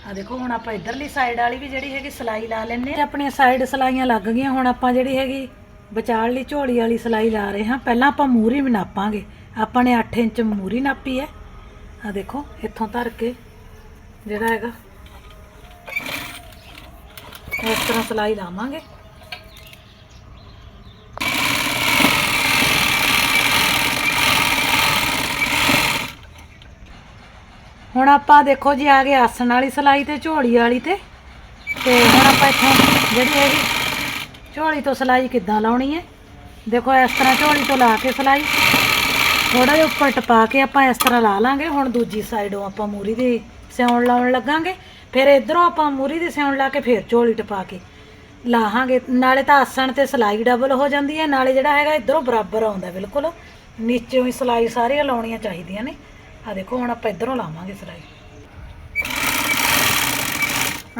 ਆ ਦੇਖੋ, ਹੁਣ ਆਪਾਂ ਇਧਰਲੀ ਸਾਈਡ ਵਾਲੀ ਵੀ ਜਿਹੜੀ ਹੈਗੀ ਸਲਾਈ ਲਾ ਲੈਣੇ ਆ ਆਪਣੀਆਂ ਸਾਈਡ ਸਲਾਈਆਂ ਲੱਗ ਗਈਆਂ। ਹੁਣ ਆਪਾਂ ਜਿਹੜੀ ਹੈਗੀ ਵਿਚਾਲਲੀ ਝੋਲੀ ਵਾਲੀ ਸਲਾਈ ਲਾ ਰਹੇ ਹਾਂ। ਪਹਿਲਾਂ ਆਪਾਂ ਮੂਰੀ ਵੀ ਨਾਪਾਂਗੇ। ਆਪਾਂ ਨੇ 8 ਇੰਚ ਮੂਰੀ ਨਾਪੀ ਹੈ। ਆ ਦੇਖੋ, ਇੱਥੋਂ ਧਰ ਕੇ ਜਿਹੜਾ ਹੈਗਾ ਇਸ ਤਰ੍ਹਾਂ ਸਲਾਈ ਲਾਵਾਂਗੇ। ਹੁਣ ਆਪਾਂ ਦੇਖੋ ਜੀ ਆ ਗਏ ਆਸਣ ਵਾਲੀ ਸਲਾਈ ਤੇ ਝੋਲੀ ਵਾਲੀ ਤੇ। ਤੇ ਹੁਣ ਆਪਾਂ ਇੱਥੋਂ ਜਿਹੜੀ ਹੈਗੀ ਝੋਲੀ ਤੋਂ ਸਲਾਈ ਕਿੱਦਾਂ ਲਾਉਣੀ ਹੈ। ਦੇਖੋ ਇਸ ਤਰ੍ਹਾਂ ਝੋਲੀ ਤੋਂ ਲਾ ਕੇ ਸਲਾਈ। ਥੋੜਾ ਜਿਹਾ ਉੱਪਰ ਟਪਾ ਕੇ ਆਪਾਂ ਇਸ ਤਰ੍ਹਾਂ ਲਾ ਲਾਂਗੇ। ਹੁਣ ਦੂਜੀ ਸਾਈਡੋਂ ਆਪਾਂ ਮੂਰੀ ਦੇ ਸਿਉਣ ਲਾਉਣ ਲੱਗਾਂਗੇ। ਫਿਰ ਇਧਰੋਂ ਆਪਾਂ ਮੂਰੀ ਦੀ ਸਿਉਣ ਲਾ ਕੇ ਫਿਰ ਝੋਲੀ ਟਪਾ ਕੇ ਲਾਹਾਂਗੇ। ਨਾਲੇ ਤਾਂ ਆਸਣ ਤੇ ਸਲਾਈ ਡਬਲ ਹੋ ਜਾਂਦੀ ਹੈ, ਨਾਲੇ ਜਿਹੜਾ ਹੈਗਾ ਇਧਰੋਂ ਬਰਾਬਰ ਆਉਂਦਾ ਬਿਲਕੁਲ। ਨੀਚੇੋਂ ਹੀ ਸਲਾਈ ਸਾਰੀਆਂ ਲਾਉਣੀਆਂ ਚਾਹੀਦੀਆਂ ਨੇ। ਆ ਦੇਖੋ, ਹੁਣ ਆਪਾਂ ਇਧਰੋਂ ਲਾਵਾਂਗੇ ਸਲਾਈ।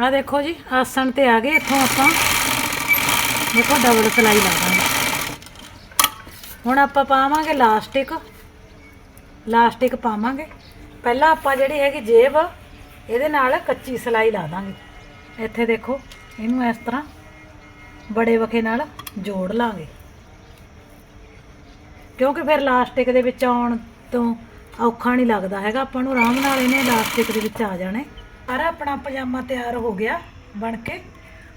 ਆ ਦੇਖੋ ਜੀ, ਆਸਣ ਤੇ ਆ ਗਏ, ਇੱਥੋਂ ਆਪਾਂ ਦੇਖੋ ਡਬਲ ਸਲਾਈ ਲਾਵਾਂਗੇ ਹੁਣ ਆਪਾਂ ਪਾਵਾਂਗੇ ਲਾਸਟਿਕ। ਲਾਸਟਿਕ ਪਾਵਾਂਗੇ। ਪਹਿਲਾਂ ਆਪਾਂ ਜਿਹੜੀ ਹੈਗੀ ਜੇਬ ਇਹਦੇ ਨਾਲ ਕੱਚੀ ਸਲਾਈ ਲਾ ਦਾਂਗੇ। ਇੱਥੇ ਦੇਖੋ, ਇਹਨੂੰ ਇਸ ਤਰ੍ਹਾਂ ਬੜੇ ਵਖੇ ਨਾਲ ਜੋੜ ਲਾਂਗੇ। ਕਿਉਂਕਿ ਫਿਰ ਲਾਸਟਿਕ ਦੇ ਵਿੱਚ ਆਉਣ ਤੋਂ ਔਖਾ ਨਹੀਂ ਲੱਗਦਾ ਹੈਗਾ, ਆਪਾਂ ਨੂੰ ਆਰਾਮ ਨਾਲ ਇਹਨੇ ਲਾਸਟਿਕ ਦੇ ਵਿੱਚ ਆ ਜਾਣਾ ਸਾਰਾ ਆਪਣਾ ਪਜਾਮਾ ਤਿਆਰ ਹੋ ਗਿਆ ਬਣ ਕੇ।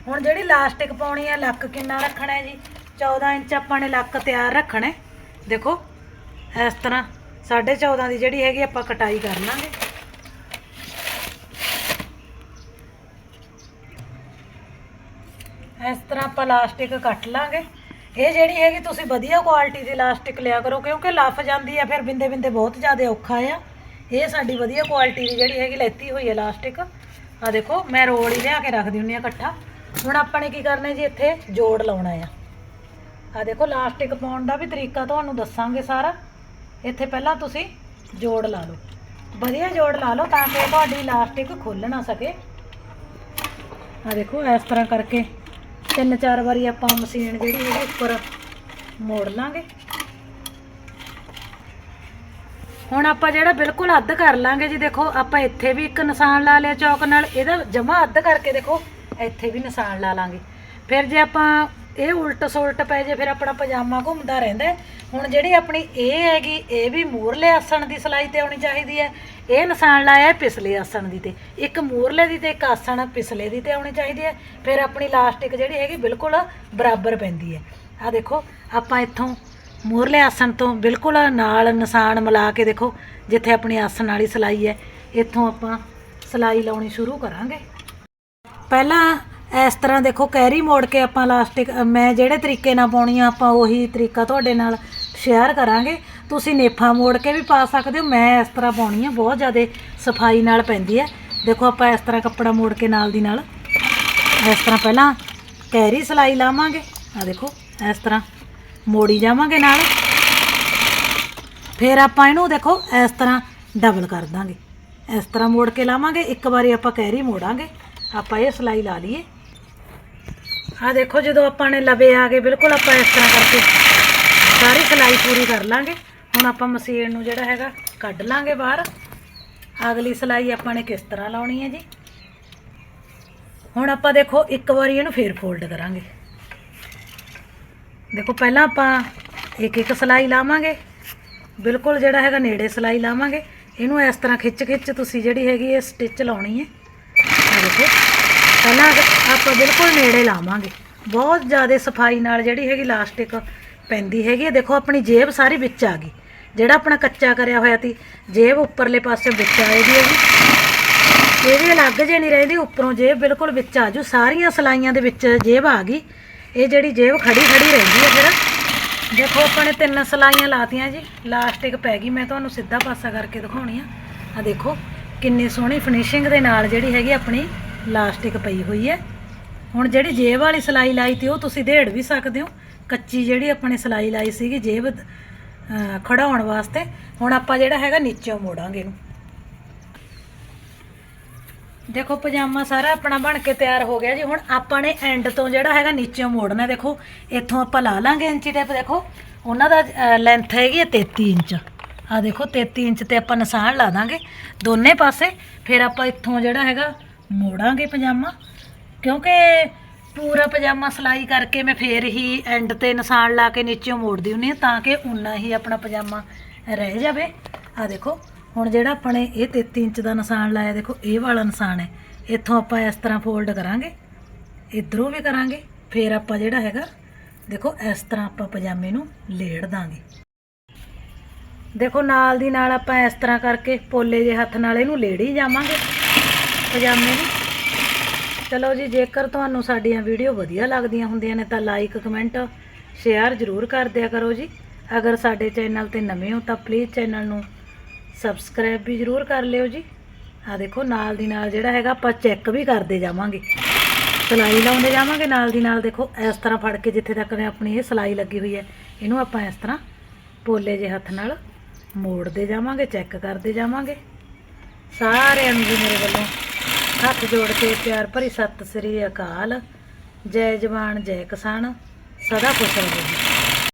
ਹੁਣ ਜਿਹੜੀ ਲਾਸਟਿਕ ਪਾਉਣੀ ਹੈ, ਲੱਕ ਕਿੰਨਾ ਰੱਖਣਾ ਹੈ ਜੀ? 14 ਇੰਚ ਆਪਾਂ ਨੇ ਲੱਕ ਤਿਆਰ ਰੱਖਣਾ ਦੇਖੋ, ਇਸ ਤਰ੍ਹਾਂ 14.5 ਦੀ ਜਿਹੜੀ ਹੈਗੀ ਆਪਾਂ ਕਟਾਈ ਕਰ ਲਾਂਗੇ। ਇਸ ਤਰ੍ਹਾਂ ਆਪਾਂ ਲਾਸਟਿਕ ਕੱਟ ਲਾਂਗੇ। ਇਹ ਜਿਹੜੀ ਹੈਗੀ ਤੁਸੀਂ ਵਧੀਆ ਕੁਆਲਿਟੀ ਦੀ ਲਾਸਟਿਕ ਲਿਆ ਕਰੋ, ਕਿਉਂਕਿ ਲੱਫ ਜਾਂਦੀ ਆ, ਫਿਰ ਬਿੰਦੇ ਬਿੰਦੇ ਬਹੁਤ ਜ਼ਿਆਦਾ ਔਖਾ ਆ। ਇਹ ਸਾਡੀ ਵਧੀਆ ਕੁਆਲਿਟੀ ਦੀ ਜਿਹੜੀ ਹੈਗੀ ਲੈਤੀ ਹੋਈ ਹੈ ਲਾਸਟਿਕ। ਆ ਦੇਖੋ, ਮੈਂ ਰੋਲ ਹੀ ਲਿਆ ਕੇ ਰੱਖਦੀ ਹੁੰਨੀ ਆ ਇਕੱਠਾ। ਹੁਣ ਆਪਾਂ ਨੇ ਕੀ ਕਰਨਾ ਜੀ, ਇੱਥੇ ਜੋੜ ਲਾਉਣਾ ਆ। ਆ ਦੇਖੋ, ਲਾਸਟਿਕ ਪਾਉਣ ਦਾ ਵੀ ਤਰੀਕਾ ਤੁਹਾਨੂੰ ਦੱਸਾਂਗੇ ਸਾਰਾ। ਇੱਥੇ ਪਹਿਲਾਂ ਤੁਸੀਂ ਜੋੜ ਲਾ ਲਓ। ਵਧੀਆ ਜੋੜ ਲਾ ਲਓ ਤਾਂ ਕਿ ਤੁਹਾਡੀ ਲਾਸਟਿਕ ਖੁੱਲ ਨਾ ਸਕੇ। ਆ ਦੇਖੋ, ਇਸ ਤਰ੍ਹਾਂ ਕਰਕੇ ਤਿੰਨ ਚਾਰ ਵਾਰੀ ਆਪਾਂ ਮਸ਼ੀਨ ਜਿਹੜੀ ਇਹਦੇ ਉੱਪਰ ਮੋੜ ਲਾਂਗੇ। ਹੁਣ ਆਪਾਂ ਜਿਹੜਾ ਬਿਲਕੁਲ ਅੱਧ ਕਰ ਲਾਂਗੇ ਜੀ, ਦੇਖੋ, ਆਪਾਂ ਇੱਥੇ ਵੀ ਇੱਕ ਨਿਸ਼ਾਨ ਲਾ ਲਿਆ ਚੌਕ ਨਾਲ, ਇਹਦਾ ਜਮਾ ਅੱਧ ਕਰਕੇ ਦੇਖੋ, ਇੱਥੇ ਵੀ ਨਿਸ਼ਾਨ ਲਾ ਲਾਂਗੇ। ਫਿਰ ਜੇ ਆਪਾਂ ਇਹ ਉਲਟ ਸੁਲਟ ਪੈ ਜੇ, ਫਿਰ ਆਪਣਾ ਪਜਾਮਾ ਘੁੰਮਦਾ ਰਹਿੰਦਾ ਹੁਣ ਜਿਹੜੀ ਆਪਣੀ ਇਹ ਹੈਗੀ, ਇਹ ਵੀ ਮੂਰਲੇ ਆਸਣ ਦੀ ਸਲਾਈ ਤੇ ਆਉਣੀ ਚਾਹੀਦੀ ਹੈ। ਇਹ ਨਿਸ਼ਾਨ ਲਾਇਆ ਹੈ ਪਿਛਲੇ ਆਸਣ ਦੀ ਤੇ। ਇੱਕ ਮੂਰਲੇ ਦੀ ਤੇ ਇੱਕ ਆਸਣ ਪਿਛਲੇ ਦੀ ਤੇ ਆਉਣੀ ਚਾਹੀਦੀ ਹੈ। ਫਿਰ ਆਪਣੀ ਲਾਸਟਿਕ ਜਿਹੜੀ ਹੈਗੀ, ਬਿਲਕੁਲ ਬਰਾਬਰ ਪੈਂਦੀ ਹੈ। ਆ ਦੇਖੋ, ਆਪਾਂ ਇੱਥੋਂ ਮੂਰਲੇ ਆਸਣ ਤੋਂ ਬਿਲਕੁਲ ਨਾਲ ਨਿਸ਼ਾਨ ਮਿਲਾ ਕੇ ਦੇਖੋ, ਜਿੱਥੇ ਆਪਣੀ ਆਸਣ ਵਾਲੀ ਸਲਾਈ ਹੈ। ਇੱਥੋਂ ਆਪਾਂ ਸਲਾਈ ਲਾਉਣੀ ਸ਼ੁਰੂ ਕਰਾਂਗੇ। ਪਹਿਲਾਂ ਇਸ ਤਰ੍ਹਾਂ ਦੇਖੋ, ਕੈਰੀ ਮੋੜ ਕੇ ਆਪਾਂ ਲਾਸਟਿਕ ਮੈਂ ਜਿਹੜੇ ਤਰੀਕੇ ਨਾਲ ਪਾਉਣੀ ਆ ਆਪਾਂ ਉਹੀ ਤਰੀਕਾ ਤੁਹਾਡੇ ਨਾਲ ਸ਼ੇਅਰ ਕਰਾਂਗੇ। ਤੁਸੀਂ ਨੇਫਾ ਮੋੜ ਕੇ ਵੀ ਪਾ ਸਕਦੇ ਹੋ, ਮੈਂ ਇਸ ਤਰ੍ਹਾਂ ਪਾਉਣੀ ਆ, ਬਹੁਤ ਜ਼ਿਆਦਾ ਸਫ਼ਾਈ ਨਾਲ ਪੈਂਦੀ ਹੈ। ਦੇਖੋ, ਆਪਾਂ ਇਸ ਤਰ੍ਹਾਂ ਕੱਪੜਾ ਮੋੜ ਕੇ ਨਾਲ ਦੀ ਨਾਲ, ਇਸ ਤਰ੍ਹਾਂ ਪਹਿਲਾਂ ਕੈਰੀ ਸਲਾਈ ਲਾਵਾਂਗੇ। ਆ ਦੇਖੋ, ਇਸ ਤਰ੍ਹਾਂ ਮੋੜੀ ਜਾਵਾਂਗੇ ਨਾਲ। ਫਿਰ ਆਪਾਂ ਇਹਨੂੰ ਦੇਖੋ, ਇਸ ਤਰ੍ਹਾਂ ਡਬਲ ਕਰ ਦਾਂਗੇ। ਇਸ ਤਰ੍ਹਾਂ ਮੋੜ ਕੇ ਲਾਵਾਂਗੇ, ਇੱਕ ਵਾਰੀ ਆਪਾਂ ਕੈਰੀ ਮੋੜਾਂਗੇ। ਆਪਾਂ ਇਹ ਸਲਾਈ ਲਾ ਲਈਏ। ਆ ਦੇਖੋ ਜਦੋਂ ਆਪਾਂ ਨੇ ਲਵੇ ਆ ਗਏ, ਬਿਲਕੁਲ ਆਪਾਂ ਇਸ ਤਰ੍ਹਾਂ ਕਰਕੇ ਸਾਰੀ ਸਿਲਾਈ ਪੂਰੀ ਕਰ ਲਾਂਗੇ। ਹੁਣ ਆਪਾਂ ਮਸ਼ੀਨ ਨੂੰ ਜਿਹੜਾ ਹੈਗਾ ਕੱਢ ਲਾਂਗੇ ਬਾਹਰ। ਅਗਲੀ ਸਿਲਾਈ ਆਪਾਂ ਨੇ ਕਿਸ ਤਰ੍ਹਾਂ ਲਾਉਣੀ ਹੈ ਜੀ? ਹੁਣ ਆਪਾਂ ਦੇਖੋ, ਇੱਕ ਵਾਰੀ ਇਹਨੂੰ ਫੇਰ ਫੋਲਡ ਕਰਾਂਗੇ। ਦੇਖੋ, ਪਹਿਲਾਂ ਆਪਾਂ ਇੱਕ ਇੱਕ ਸਿਲਾਈ ਲਾਵਾਂਗੇ। ਬਿਲਕੁਲ ਜਿਹੜਾ ਹੈਗਾ ਨੇੜੇ ਸਿਲਾਈ ਲਾਵਾਂਗੇ। ਇਹਨੂੰ ਇਸ ਤਰ੍ਹਾਂ ਖਿੱਚ ਖਿੱਚ ਤੁਸੀਂ ਜਿਹੜੀ ਹੈਗੀ ਇਹ ਸਟਿਚ ਲਾਉਣੀ ਹੈ। ਦੇਖੋ। ਪਹਿਲਾਂ ਆਪਾਂ ਬਿਲਕੁਲ ਨੇੜੇ ਲਾਵਾਂਗੇ। ਬਹੁਤ ਜ਼ਿਆਦਾ ਸਫ਼ਾਈ ਨਾਲ ਜਿਹੜੀ ਹੈਗੀ ਲਾਸਟਿਕ ਪੈਂਦੀ ਹੈਗੀ ਹੈ। ਦੇਖੋ, ਆਪਣੀ ਜੇਬ ਸਾਰੀ ਵਿੱਚ ਆ ਗਈ। ਜਿਹੜਾ ਆਪਣਾ ਕੱਚਾ ਕਰਿਆ ਹੋਇਆ ਸੀ, ਜੇਬ ਉੱਪਰਲੇ ਪਾਸੇ ਵਿੱਚ ਆਏਗੀ ਹੈਗੀ। ਇਹ ਵੀ ਅਲੱਗ ਜੇ ਨਹੀਂ ਰਹਿੰਦੀ, ਉੱਪਰੋਂ ਜੇਬ ਬਿਲਕੁਲ ਵਿੱਚ ਆ ਜੂ। ਸਾਰੀਆਂ ਸਲਾਈਆਂ ਦੇ ਵਿੱਚ ਜੇਬ ਆ ਗਈ। ਇਹ ਜਿਹੜੀ ਜੇਬ ਖੜੀ ਖੜੀ ਰਹਿੰਦੀ ਹੈ ਫਿਰ। ਦੇਖੋ, ਆਪਾਂ ਨੇ ਤਿੰਨ ਸਲਾਈਆਂ ਲਾਤੀਆਂ ਜੀ। ਲਾਸਟਿਕ ਪੈ ਗਈ। ਮੈਂ ਤੁਹਾਨੂੰ ਸਿੱਧਾ ਪਾਸਾ ਕਰਕੇ ਦਿਖਾਉਣੀ ਆ। ਆ ਦੇਖੋ, ਕਿੰਨੀ ਸੋਹਣੀ ਫਿਨਿਸ਼ਿੰਗ ਦੇ ਨਾਲ ਜਿਹੜੀ ਹੈਗੀ ਆਪਣੀ ਲਾਸਟਿਕ ਪਈ ਹੋਈ ਹੈ। ਹੁਣ ਜਿਹੜੀ ਜੇਬ ਵਾਲੀ ਸਲਾਈ ਲਾਈ ਤੀ, ਉਹ ਤੁਸੀਂ ਢੇੜ ਵੀ ਸਕਦੇ ਹੋ। ਕੱਚੀ ਜਿਹੜੀ ਆਪਣੇ ਸਲਾਈ ਲਾਈ ਸੀਗੀ ਜੇਬ ਖੜਾਉਣ ਵਾਸਤੇ। ਹੁਣ ਆਪਾਂ ਜਿਹੜਾ ਹੈਗਾ ਨੀਚੋਂ ਮੋੜਾਂਗੇ ਇਹਨੂੰ। ਦੇਖੋ, ਪਜਾਮਾ ਸਾਰਾ ਆਪਣਾ ਬਣ ਕੇ ਤਿਆਰ ਹੋ ਗਿਆ ਜੀ। ਹੁਣ ਆਪਾਂ ਨੇ ਐਂਡ ਤੋਂ ਜਿਹੜਾ ਹੈਗਾ ਨੀਚੇੋਂ ਮੋੜਨਾ ਦੇਖੋ, ਇੱਥੋਂ ਆਪਾਂ ਲਾ ਲਾਂਗੇ ਇੰਚੀ ਟੇਪ। ਦੇਖੋ, ਉਹਨਾਂ ਦਾ ਲੈਂਥ ਹੈਗੀ ਹੈ 33 ਇੰਚ। ਆ ਦੇਖੋ 33 ਇੰਚ ਤੇ ਆਪਾਂ ਨਿਸ਼ਾਨ ਲਾ ਦਾਂਗੇ ਦੋਨੇ ਪਾਸੇ। ਫਿਰ ਆਪਾਂ ਇੱਥੋਂ ਜਿਹੜਾ ਹੈਗਾ ਮੋੜਾਂਗੇ ਪਜਾਮਾ, ਕਿਉਂਕਿ ਪੂਰਾ ਪਜਾਮਾ ਸਲਾਈ ਕਰਕੇ ਮੈਂ ਫੇਰ ਹੀ ਐਂਡ ਤੇ ਨਿਸ਼ਾਨ ਲਾ ਕੇ ਨੀਚੇ ਮੋੜਦੀ ਹੁੰਨੀ ਹਾਂ, ਤਾਂ ਕਿ ਉਨਾ ਹੀ ਆਪਣਾ ਪਜਾਮਾ ਰਹਿ ਜਾਵੇ। ਆ ਦੇਖੋ, ਹੁਣ ਜਿਹੜਾ ਆਪਣੇ ਇਹ 33 ਇੰਚ ਦਾ ਨਿਸ਼ਾਨ ਲਾਇਆ, ਦੇਖੋ, ਇਹ ਵਾਲਾ ਨਿਸ਼ਾਨ ਹੈ। ਇੱਥੋਂ ਆਪਾਂ ਇਸ ਤਰ੍ਹਾਂ ਫੋਲਡ ਕਰਾਂਗੇ, ਇਧਰੋਂ ਵੀ ਕਰਾਂਗੇ, ਫੇਰ ਆਪਾਂ ਜਿਹੜਾ ਹੈਗਾ, ਦੇਖੋ, ਇਸ ਤਰ੍ਹਾਂ ਆਪਾਂ ਪਜਾਮੇ ਨੂੰ ਲੇੜ ਦਾਂਗੇ। ਦੇਖੋ, ਨਾਲ ਦੀ ਨਾਲ ਆਪਾਂ ਇਸ ਤਰ੍ਹਾਂ ਕਰਕੇ ਪੋਲੇ ਜੇ ਹੱਥ ਨਾਲ ਇਹਨੂੰ ਲੇੜੀ ਜਾਵਾਂਗੇ। ਪਜਾਮੇ ਨੂੰ। ਚਲੋ ਜੀ, ਜੇਕਰ ਤੁਹਾਨੂੰ ਸਾਡੀਆਂ ਵੀਡੀਓ ਵਧੀਆ ਲੱਗਦੀਆਂ ਹੁੰਦੀਆਂ ਨੇ, ਤਾਂ ਲਾਈਕ ਕਮੈਂਟ ਸ਼ੇਅਰ ਜ਼ਰੂਰ ਕਰ ਦਿਆ ਕਰੋ ਜੀ। ਅਗਰ ਸਾਡੇ ਚੈਨਲ ਤੇ ਨਵੇਂ ਹੋ, ਤਾਂ ਪਲੀਜ਼ ਚੈਨਲ ਨੂੰ ਸਬਸਕ੍ਰਾਈਬ ਵੀ ਜ਼ਰੂਰ ਕਰ ਲਿਓ ਜੀ। ਆ ਦੇਖੋ, ਨਾਲ ਦੀ ਨਾਲ ਜਿਹੜਾ ਹੈਗਾ, ਆਪਾਂ ਚੈੱਕ ਵੀ ਕਰਦੇ ਜਾਵਾਂਗੇ। ਸਲਾਈ ਲਾਉਂਦੇ ਜਾਵਾਂਗੇ, ਨਾਲ ਦੀ ਨਾਲ ਦੇਖੋ, ਇਸ ਤਰ੍ਹਾਂ ਫੜ ਕੇ ਜਿੱਥੇ ਤੱਕ ਨੇ ਆਪਣੀ ਇਹ ਸਲਾਈ ਲੱਗੀ ਹੋਈ ਹੈ, ਇਹਨੂੰ ਆਪਾਂ ਇਸ ਤਰ੍ਹਾਂ ਪੋਲੇ ਜੇ ਹੱਥ ਨਾਲ ਮੋੜਦੇ ਜਾਵਾਂਗੇ ਚੈੱਕ ਕਰਦੇ ਜਾਵਾਂਗੇ। ਸਾਰਿਆਂ ਨੂੰ ਜੀ ਮੇਰੇ ਵੱਲੋਂ ਹੱਥ ਜੋੜ ਕੇ ਪਿਆਰ ਭਰੀ ਸਤਿ ਸ੍ਰੀ ਅਕਾਲ। ਜੈ ਜਵਾਨ, ਜੈ ਕਿਸਾਨ, ਸਦਾ ਖੁਸ਼ ਰਹੋ।